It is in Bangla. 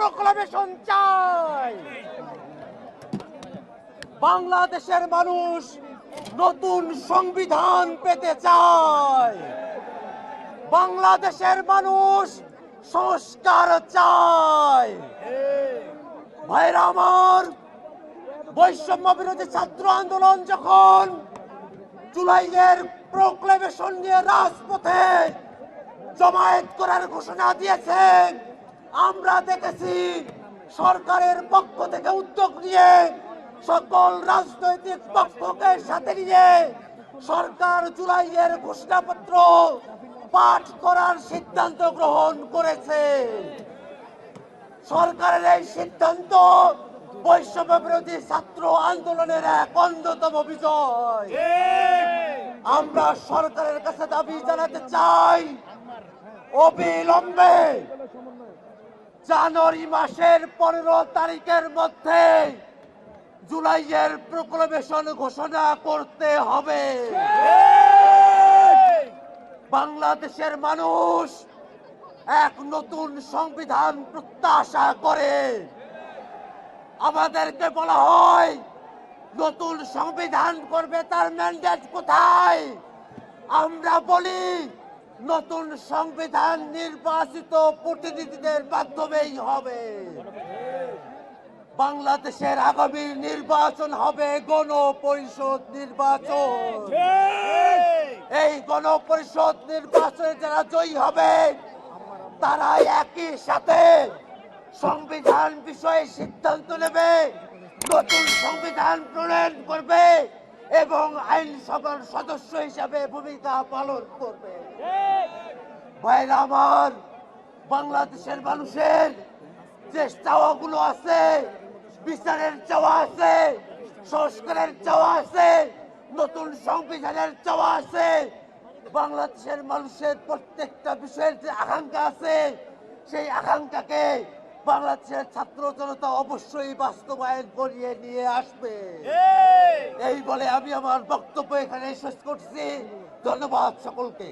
প্রোক্লামেশন চাই বাংলাদেশের মানুষ নতুন সংবিধান পেতে চায়। বাংলাদেশের মানুষ সংস্কার চায়। ভাইরা আমার বৈষম্য বিরোধী ছাত্র আন্দোলন যখন জুলাইয়ের প্রোক্লেমেশন নিয়ে রাজপথে জমায়েত করার ঘোষণা দিয়েছেন আমরা দেখেছি সরকারের পক্ষ থেকে উদ্যোগ নিয়ে সকল রাজনৈতিক পক্ষকে সাথে নিয়ে সরকার জুলাইয়ের ঘোষণাপত্র পাঠ করার সিদ্ধান্ত গ্রহণ করেছে। সরকারের এই সিদ্ধান্ত বৈষম্য বিরোধী ছাত্র আন্দোলনের এক অন্যতম বিজয়। আমরা সরকারের কাছে দাবি জানাতে চাই, অবিলম্বে জানুয়ারি মাসের পনেরো তারিখের মধ্যে জুলাইয়ের প্রোক্লামেশন ঘোষণা করতে হবে। বাংলাদেশের মানুষ এক নতুন সংবিধান প্রত্যাশা করে। আমাদেরকে বলা হয়, নতুন সংবিধান করবে, তার ম্যান্ডেট কোথায়? আমরা বলি নতুন সংবিধান নির্বাচিত প্রতিনিধিদের মাধ্যমেই হবে। বাংলাদেশের আগামী নির্বাচন হবে গণপরিষদ নির্বাচন। এই গণপরিষদ নির্বাচনে যারা জয়ী হবে তারা একই সাথে সংবিধান বিষয়ে সিদ্ধান্ত নেবে, নতুন সংবিধান প্রণয়ন করবে এবং আইনসভার সদস্য হিসাবে ভূমিকা পালন করবে। ভাইরা আমার, বাংলাদেশের মানুষের যে চাওয়াগুলো আছে, বিচারের চাওয়া আছে, সংস্কারের চাওয়া আছে, নতুন সংবিধানের চাওয়া আছে, বাংলাদেশের মানুষের প্রত্যেকটা বিষয়ের যে আকাঙ্ক্ষা আছে, সেই আকাঙ্ক্ষাকে বাংলাদেশের ছাত্র জনতা অবশ্যই বাস্তবায়ন করিয়ে নিয়ে আসবে। এই! বলে আমি আমার বক্তব্য এখানে শেষ করছি। ধন্যবাদ সকলকে।